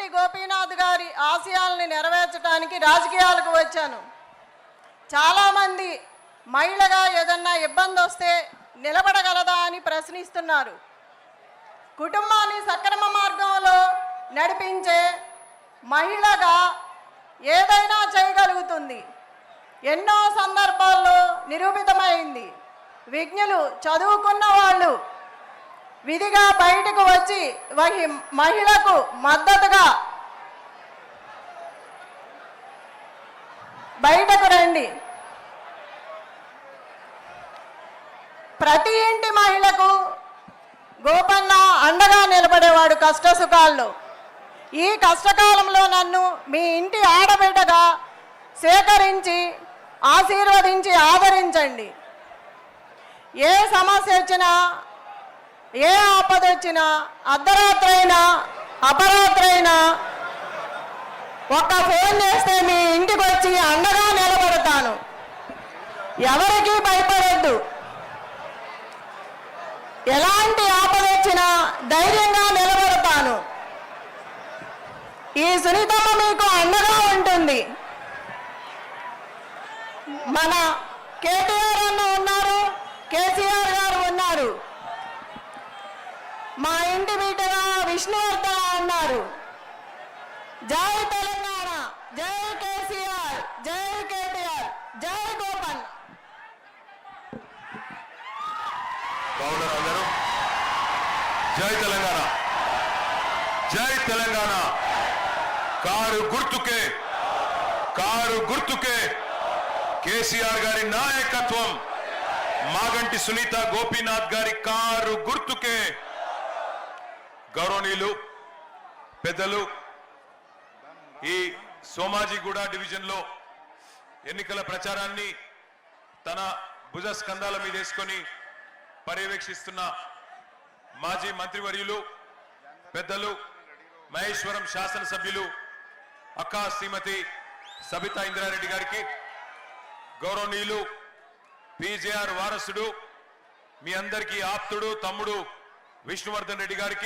మాగంటి గోపీనాథ్ గారి ఆశయాల్ని నెరవేర్చడానికి రాజకీయాలకు వచ్చాను. చాలామంది మహిళగా ఏదన్నా ఇబ్బంది వస్తే నిలబడగలదా అని ప్రశ్నిస్తున్నారు. కుటుంబాన్ని సక్రమ మార్గంలో నడిపించే మహిళగా ఏదైనా చేయగలుగుతుంది. ఎన్నో సందర్భాల్లో నిరూపితమైంది. విజ్ఞులు చదువుకున్న వాళ్ళు విధిగా బయటకు వచ్చి వహి మహిళకు మద్దతుగా బయటకు రండి. ప్రతి ఇంటి మహిళకు గోపన్న అండగా నిలబడేవాడు కష్ట సుఖాల్లో ఈ కష్టకాలంలో నన్ను మీ ఇంటి ఆడబిడ్డగా సేకరించి ఆశీర్వదించి ఆదరించండి. ఏ సమస్య వచ్చినా ఏ ఆపద వచ్చినా అర్ధరాత్రైనా అపరాత్రైనా ఒక్క ఫోన్ చేస్తే మీ ఇంటికి వచ్చి అండగా నిలబడతాను. ఎవరికీ భయపడద్దు. ఎలాంటి ఆపద వచ్చినా ధైర్యంగా నిలబడతాను. ఈ సునీతమ్మ మీకు అండగా ఉంటుంది. మన కేటీఆర్ అన్న ఉన్నారు కేసీఆర్ గారు ఉన్నారు మా ఇంటి బిడ్డగా అన్నారు. జై తెలంగాణ జై కేసీఆర్ జై కేటీఆర్ జై గోపన్ జై తెలంగాణ జై తెలంగాణ. కారు గుర్తుకే కారు గుర్తుకే కేసీఆర్ గారి నాయకత్వం. మాగంటి సునీత గోపీనాథ్ గారి కారు గుర్తుకే గౌరవనీయులు పెద్దలు ఈ సోమాజిగూడ డివిజన్లో ఎన్నికల ప్రచారాన్ని తన భుజ స్కంధాల మీద వేసుకొని పర్యవేక్షిస్తున్న మాజీ మంత్రివర్యులు పెద్దలు మహేశ్వరం శాసనసభ్యులు అక్కా శ్రీమతి సబితా ఇందిరారెడ్డి గారికి గౌరవనీయులు పిజేఆర్ వారసుడు మీ అందరికీ ఆప్తుడు తమ్ముడు విష్ణువర్ధన్ రెడ్డి గారికి